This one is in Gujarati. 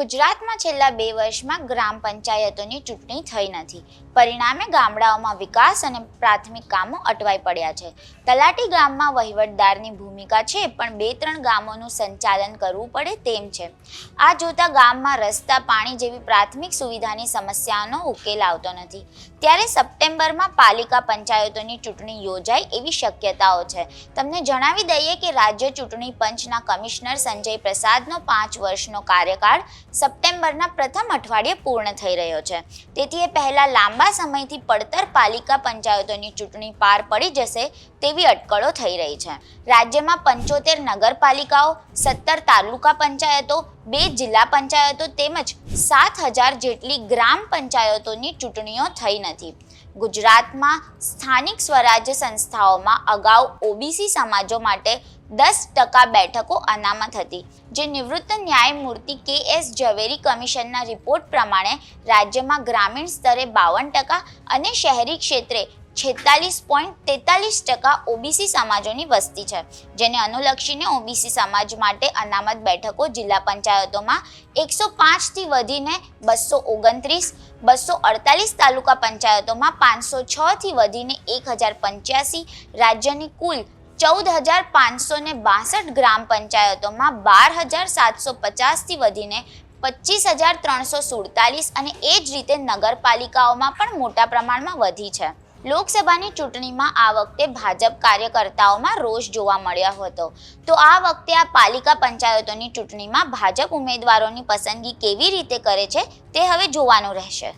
ગુજરાતમાં છેલ્લા બે વર્ષમાં ગ્રામ પંચાયતોની ચૂંટણી થઈ નથી. પરિણામે ગામડાઓમાં વિકાસ અને પ્રાથમિક કામો અટવાઈ પડ્યા છે. તલાટી ગામમાં વહીવટદારની ભૂમિકા છે, પણ બે ત્રણ ગામોનું સંચાલન કરવું પડે તેમ છે. આ જોતા ગામમાં રસ્તા, પાણી જેવી પ્રાથમિક સુવિધાની સમસ્યાનો ઉકેલ આવતો નથી. ત્યારે સપ્ટેમ્બરમાં પાલિકા પંચાયતોની ચૂંટણી યોજાય એવી શક્યતાઓ છે. તમને જણાવી દઈએ કે રાજ્ય ચૂંટણી પંચના કમિશનર સંજય પ્રસાદનો પાંચ વર્ષનો કાર્યકાળ સપ્ટેમ્બરના પ્રથમ અઠવાડિયે પૂર્ણ થઈ રહ્યો છે. તેથી એ પહેલા લાંબા સમયથી પડતર પાલિકા પંચાયતોની ચૂંટણી પાર પડી જશે તેવી અટકળો થઈ રહી છે. રાજ્યમાં પંચોતેર નગરપાલિકાઓ, સત્તર તાલુકા પંચાયતો, બે જિલ્લા પંચાયતો તેમજ સાત હજાર જેટલી ગ્રામ પંચાયતોની ચૂંટણીઓ થઈ નથી. ગુજરાતમાં સ્થાનિક સ્વરાજ્ય સંસ્થાઓમાં અગાઉ ઓબીસી સમાજો માટે દસ ટકા બેઠકો અનામત હતી. જે નિવૃત્ત ન્યાયમૂર્તિ કે એસ ઝવેરી કમિશનના રિપોર્ટ પ્રમાણે રાજ્યમાં ગ્રામીણ સ્તરે બાવન ટકા અને શહેરી ક્ષેત્રે છેતાલીસ પોઈન્ટ તેતાલીસ ટકા ઓબીસી સમાજોની વસ્તી છે, જેને અનુલક્ષીને ઓબીસી સમાજ માટે અનામત બેઠકો જિલ્લા પંચાયતોમાં એકસો પાંચથી વધીને બસો ઓગણત્રીસ, બસો અડતાલીસ તાલુકા પંચાયતોમાં પાંચસો છથી વધીને એક હજાર પંચ્યાસી, રાજ્યની કુલ ચૌદ હજાર પાંચસો ને બાસઠ ગ્રામ પંચાયતોમાં બાર હજાર સાતસો પચાસથી વધીને પચીસ હજાર ત્રણસો સુડતાલીસ અને એ જ રીતે નગરપાલિકાઓમાં પણ મોટા પ્રમાણમાં વધી છે. લોકસભાની ચૂંટણીમાં આ વખતે ભાજપ કાર્યકર્તાઓમાં રોષ જોવા મળ્યો હતો. તો આ વખતે આ પાલિકા પંચાયતોની ચૂંટણીમાં ભાજપ ઉમેદવારોની પસંદગી કેવી રીતે કરે છે તે હવે જોવાનું રહેશે.